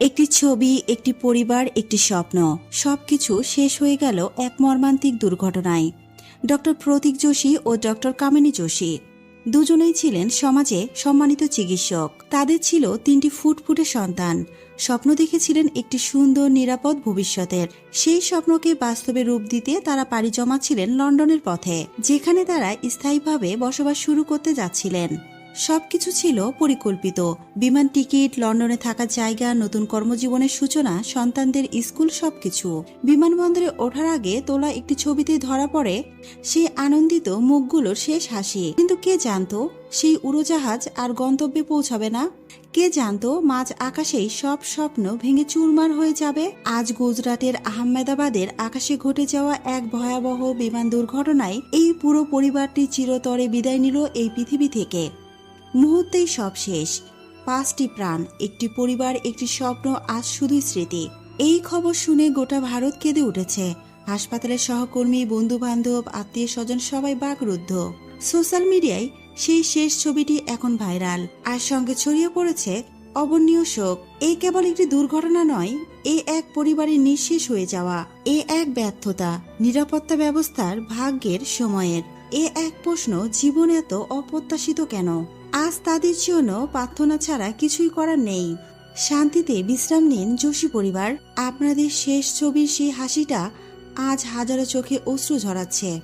একটি ছবি, একটি পরিবার, একটি স্বপ্ন, সবকিছু শেষ হয়ে গেল এক মর্মান্তিক দুর্ঘটনায়। ডক্টর প্রতীক যোশী ও ডক্টর কামিনী যোশী দুজনেই ছিলেন সমাজে সম্মানিত চিকিৎসক। তাদের ছিল তিনটি ফুটফুটে সন্তান। স্বপ্ন দেখেছিলেন একটি সুন্দর, নিরাপদ ভবিষ্যতের। সেই স্বপ্নকে বাস্তবে রূপ দিতে তারা পাড়ি জমাচ্ছিলেন লন্ডনের পথে, যেখানে তারা স্থায়ীভাবে বসবাস শুরু করতে যাচ্ছিলেন। সবকিছু ছিল পরিকল্পিত। বিমান টিকিট, লন্ডনে থাকার জায়গা, নতুন কর্মজীবনের সূচনা, সন্তানদের স্কুল সবকিছু। বিমানবন্দরে ওঠার আগে তোলা একটি ছবিতে ধরা পড়ে সেই আনন্দিত মুখগুলোর শেষ হাসি। কিন্তু কে জানতো, সেই উড়োজাহাজ আর গন্তব্যে পৌঁছাবে না? কে জানতো, মাঝ আকাশেই সব স্বপ্ন ভেঙে চুরমার হয়ে যাবে? আজ গুজরাটের আহমেদাবাদের আকাশে ঘটে যাওয়া এক ভয়াবহ বিমান দুর্ঘটনায় এই পুরো পরিবারটি চিরতরে বিদায় নিল এই পৃথিবী থেকে। মুহূর্তেই সব শেষ। পাঁচটি প্রাণ, একটি পরিবার, একটি স্বপ্ন, আজ শুধুই স্মৃতি। এই খবর শুনে গোটা ভারত কেঁদে উঠেছে। হাসপাতালের সহকর্মী বন্ধু বান্ধব আত্মীয় স্বজন সবাই বাকরুদ্ধ। সোশ্যাল মিডিয়ায় সেই শেষ ছবিটি এখন ভাইরাল। আর সঙ্গে ছড়িয়ে পড়েছে অবর্ণীয় শোক। এই কেবল একটি দুর্ঘটনা নয়, এ এক পরিবারের নিঃশেষ হয়ে যাওয়া। এ এক ব্যর্থতা, নিরাপত্তা ব্যবস্থার ভাগ্যের সময়ের। এ এক প্রশ্ন জীবন এত অপ্রত্যাশিত কেন? আজ তাদের জন্য প্রার্থনা ছাড়া কিছুই করার নেই। শান্তিতে বিশ্রাম নিন যোশী পরিবার। আপনাদের শেষ ছবির সেই হাসিটা আজ হাজারো চোখে অশ্রু ঝরাচ্ছে।